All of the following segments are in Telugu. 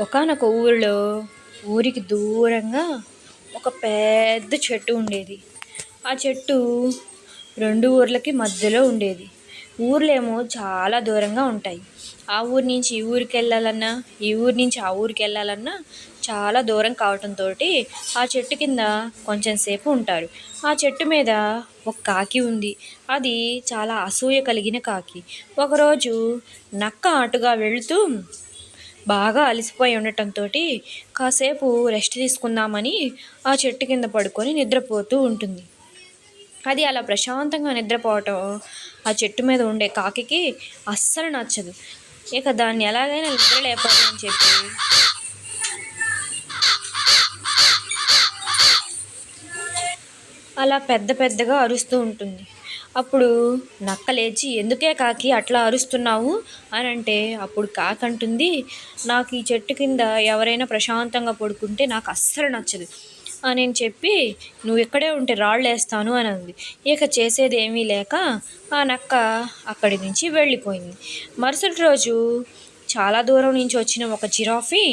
ఒకానొక ఊరిలో ఊరికి దూరంగా ఒక పెద్ద చెట్టు ఉండేది. ఆ చెట్టు రెండు ఊర్లకి మధ్యలో ఉండేది. ఊర్లేమో చాలా దూరంగా ఉంటాయి. ఆ ఊరి నుంచి ఈ ఊరికి వెళ్ళాలన్నా ఈ ఊరి నుంచి ఆ ఊరికి వెళ్ళాలన్నా చాలా దూరం కావటంతో ఆ చెట్టు కింద కొంచెం సేపు ఉంటారు. ఆ చెట్టు మీద ఒక కాకి ఉంది. అది చాలా అసూయ కలిగిన కాకి. ఒకరోజు నక్క అటుగా వెళుతూ బాగా అలసిపోయి ఉండటంతో కాసేపు రెస్ట్ తీసుకుందామని ఆ చెట్టు కింద పడుకొని నిద్రపోతూ ఉంటుంది. అది అలా ప్రశాంతంగా నిద్రపోవటం ఆ చెట్టు మీద ఉండే కాకికి అస్సలు నచ్చదు. ఇక దాన్ని ఎలాగైనా నిద్ర లేపాలి అని చెప్పి అలా పెద్ద పెద్దగా అరుస్తూ ఉంటుంది. అప్పుడు నక్క లేచి ఎందుకే కాకి అట్లా అరుస్తున్నావు? అని అంటే అప్పుడు కాకి అంటుంది నాకు ఈ చెట్టు కింద ఎవరైనా ప్రశాంతంగా పడుకుంటే నాకు అస్సలు నచ్చదు. అని చెప్పి నువ్వు ఇక్కడే ఉంటే రాళ్ళు వేస్తాను అని అంది. ఇక చేసేది ఏమీ లేక ఆ నక్క అక్కడి నుంచి వెళ్ళిపోయింది. మరుసటి రోజు చాలా దూరం నుంచి వచ్చిన ఒక జిరాఫీ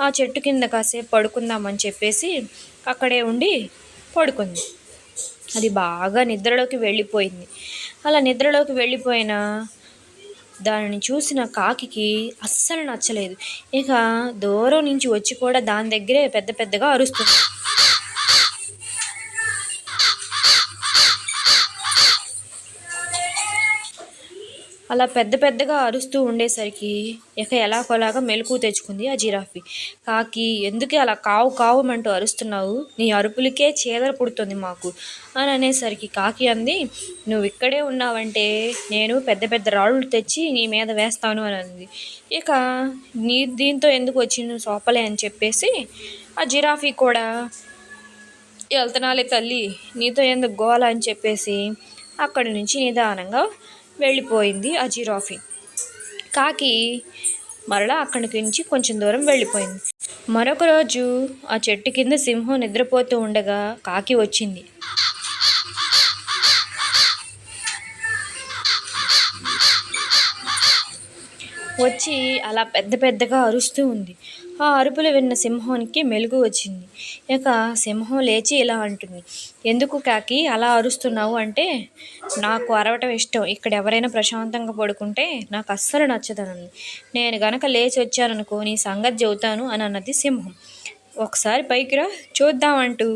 ఆ చెట్టు కింద కాసేపు పడుకుందామని చెప్పేసి అక్కడే ఉండి పడుకుంది. అది బాగా నిద్రలోకి వెళ్ళిపోయింది. అలా నిద్రలోకి వెళ్ళిపోయిన దానిని చూసిన కాకికి అస్సలు నచ్చలేదు. ఇక దూరం నుంచి వచ్చి కూడా దాని దగ్గరే పెద్ద పెద్దగా అరుస్తుంది. అలా పెద్ద పెద్దగా అరుస్తూ ఉండేసరికి ఇక ఎలాగోలాగా మెలకు తెచ్చుకుంది ఆ జిరాఫీ. కాకి ఎందుకే అలా కావు కావుమంటూ అరుస్తున్నావు? నీ అరుపులకే చేదర పుడుతుంది మాకు అని అనేసరికి కాకి అంది. నువ్వు ఇక్కడే ఉన్నావంటే నేను పెద్ద పెద్ద రాళ్ళు తెచ్చి నీ మీద వేస్తాను అని అంది. ఇక నీ దీంతో ఎందుకు వచ్చి నువ్వు సోపలే అని చెప్పేసి ఆ జిరాఫీ కూడా వెళ్తున్నాలే తల్లి నీతో ఎందుకు గోల అని చెప్పేసి అక్కడి నుంచి నిదానంగా వెళ్ళిపోయింది ఆ జిరాఫీ. కాకి మరలా అక్కడి నుంచి కొంచెం దూరం వెళ్ళిపోయింది. మరొక రోజు ఆ చెట్టు కింద సింహం నిద్రపోతూ ఉండగా కాకి వచ్చింది. వచ్చి అలా పెద్ద పెద్దగా అరుస్తూ ఉంది. ఆ అరుపులు విన్న సింహానికి మెలుగు వచ్చింది. ఇక సింహం లేచి ఇలా అంటుంది. ఎందుకు కాకి? అలా అరుస్తున్నావు అంటే నాకు అరవటం ఇష్టం. ఇక్కడ ఎవరైనా ప్రశాంతంగా పడుకుంటే నాకు అస్సలు నచ్చదనంది నేను గనక లేచి వచ్చాననుకో నీ సంగతి చెబుతాను అని అన్నది సింహం. ఒకసారి పైకిరా చూద్దామంటూ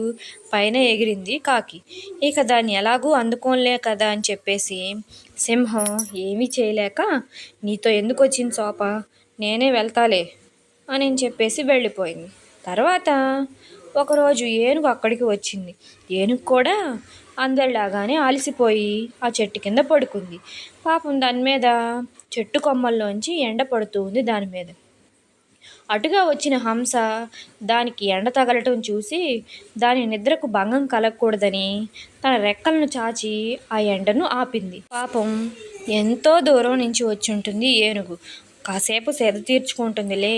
పైన ఎగిరింది కాకి. ఇక దాన్ని ఎలాగూ అందుకోలే కదా అని చెప్పేసి సింహం ఏమీ చేయలేక నీతో ఎందుకు వచ్చింది సోప? నేనే వెళ్తాలే అని చెప్పేసి వెళ్ళిపోయింది. తర్వాత ఒకరోజు ఏనుగు అక్కడికి వచ్చింది. ఏనుగు కూడా అందరిలాగానే ఆలిసిపోయి ఆ చెట్టు కింద పడుకుంది. పాపం దాని మీద చెట్టు కొమ్మల్లోంచి ఎండ పడుతూ ఉంది దాని మీద. అటుగా వచ్చిన హంస దానికి ఎండ తగలటం చూసి దాని నిద్రకు భంగం కలగకూడదని తన రెక్కలను చాచి ఆ ఎండను ఆపింది. పాపం ఎంతో దూరం నుంచి వచ్చి ఉంటుంది ఏనుగు. కాసేపు సేద తీర్చుకుంటుందిలే.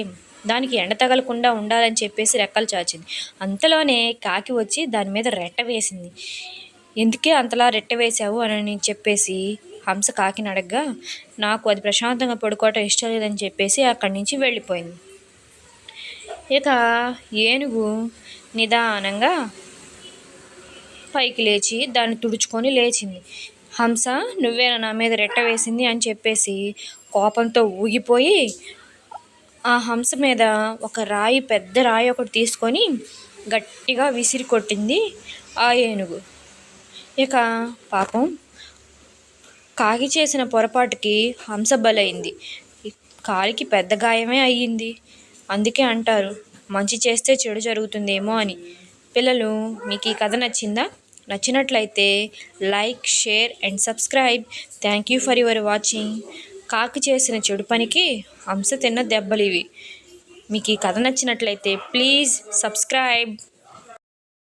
దానికి ఎండ తగలకుండా ఉండాలని చెప్పేసి రెక్కలు చాచింది. అంతలోనే కాకి వచ్చి దాని మీద రెట్ట వేసింది. ఎందుకే అంతలా రెట్ట వేసావు అని చెప్పేసి హంస కాకిని అడగ్గా నాకు అది ప్రశాంతంగా పడుకోవటం ఇష్టం లేదని చెప్పేసి అక్కడి నుంచి వెళ్ళిపోయింది. ఇక ఏనుగు నిదానంగా పైకి లేచి దాన్ని తుడుచుకొని లేచింది. హంస నువ్వేనా నా మీద రెట్ట వేసింది? అని చెప్పేసి కోపంతో ఊగిపోయి ఆ హంస మీద ఒక రాయి పెద్ద రాయి ఒకటి తీసుకొని గట్టిగా విసిరి కొట్టింది ఆ ఏనుగు. ఇక పాపం కాకి చేసిన పొరపాటుకి హంస బలైంది. కాలికి పెద్ద గాయమే అయ్యింది. అందుకే అంటారు మంచి చేస్తే చెడు జరుగుతుందేమో అని. పిల్లలు మీకు ఈ కథ నచ్చిందా? నచ్చినట్లయితే like share and subscribe. Thank you for your watching. కాకి చేసిన చెడు పనికి హంస తిన్న దెబ్బలు ఇవి మీకు ఈ కథ నచ్చినట్లయితే ప్లీజ్ సబ్స్క్రైబ్.